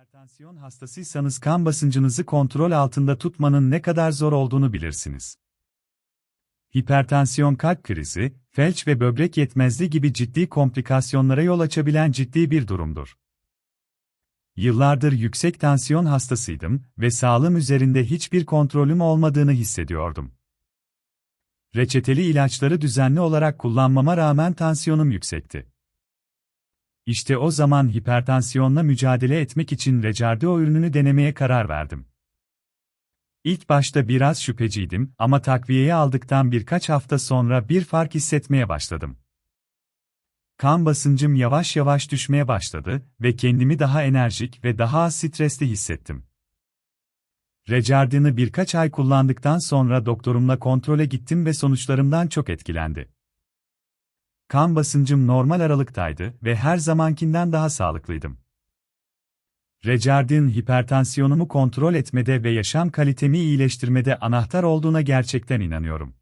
Hipertansiyon hastasıysanız kan basıncınızı kontrol altında tutmanın ne kadar zor olduğunu bilirsiniz. Hipertansiyon kalp krizi, felç ve böbrek yetmezliği gibi ciddi komplikasyonlara yol açabilen ciddi bir durumdur. Yıllardır yüksek tansiyon hastasıydım ve sağlığım üzerinde hiçbir kontrolüm olmadığını hissediyordum. Reçeteli ilaçları düzenli olarak kullanmama rağmen tansiyonum yüksekti. İşte o zaman hipertansiyonla mücadele etmek için Recardio ürününü denemeye karar verdim. İlk başta biraz şüpheciydim ama takviyeyi aldıktan birkaç hafta sonra bir fark hissetmeye başladım. Kan basıncım yavaş yavaş düşmeye başladı ve kendimi daha enerjik ve daha az stresli hissettim. Recardin'i birkaç ay kullandıktan sonra doktorumla kontrole gittim ve sonuçlarımdan çok etkilendi. Kan basıncım normal aralıktaydı ve her zamankinden daha sağlıklıydım. Recardin hipertansiyonumu kontrol etmede ve yaşam kalitemi iyileştirmede anahtar olduğuna gerçekten inanıyorum.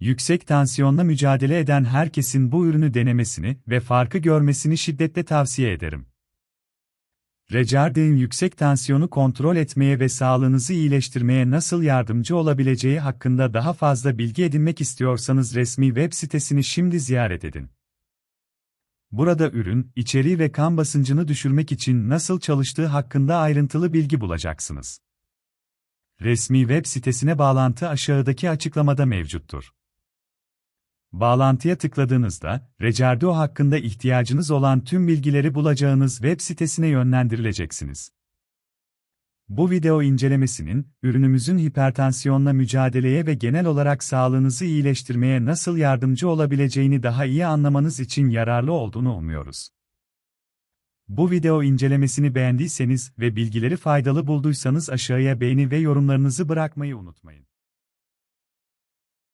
Yüksek tansiyonla mücadele eden herkesin bu ürünü denemesini ve farkı görmesini şiddetle tavsiye ederim. Recardin yüksek tansiyonu kontrol etmeye ve sağlığınızı iyileştirmeye nasıl yardımcı olabileceği hakkında daha fazla bilgi edinmek istiyorsanız resmi web sitesini şimdi ziyaret edin. Burada ürün, içeriği ve kan basıncını düşürmek için nasıl çalıştığı hakkında ayrıntılı bilgi bulacaksınız. Resmi web sitesine bağlantı aşağıdaki açıklamada mevcuttur. Bağlantıya tıkladığınızda, Recardio hakkında ihtiyacınız olan tüm bilgileri bulacağınız web sitesine yönlendirileceksiniz. Bu video incelemesinin, ürünümüzün hipertansiyonla mücadeleye ve genel olarak sağlığınızı iyileştirmeye nasıl yardımcı olabileceğini daha iyi anlamanız için yararlı olduğunu umuyoruz. Bu video incelemesini beğendiyseniz ve bilgileri faydalı bulduysanız aşağıya beğeni ve yorumlarınızı bırakmayı unutmayın.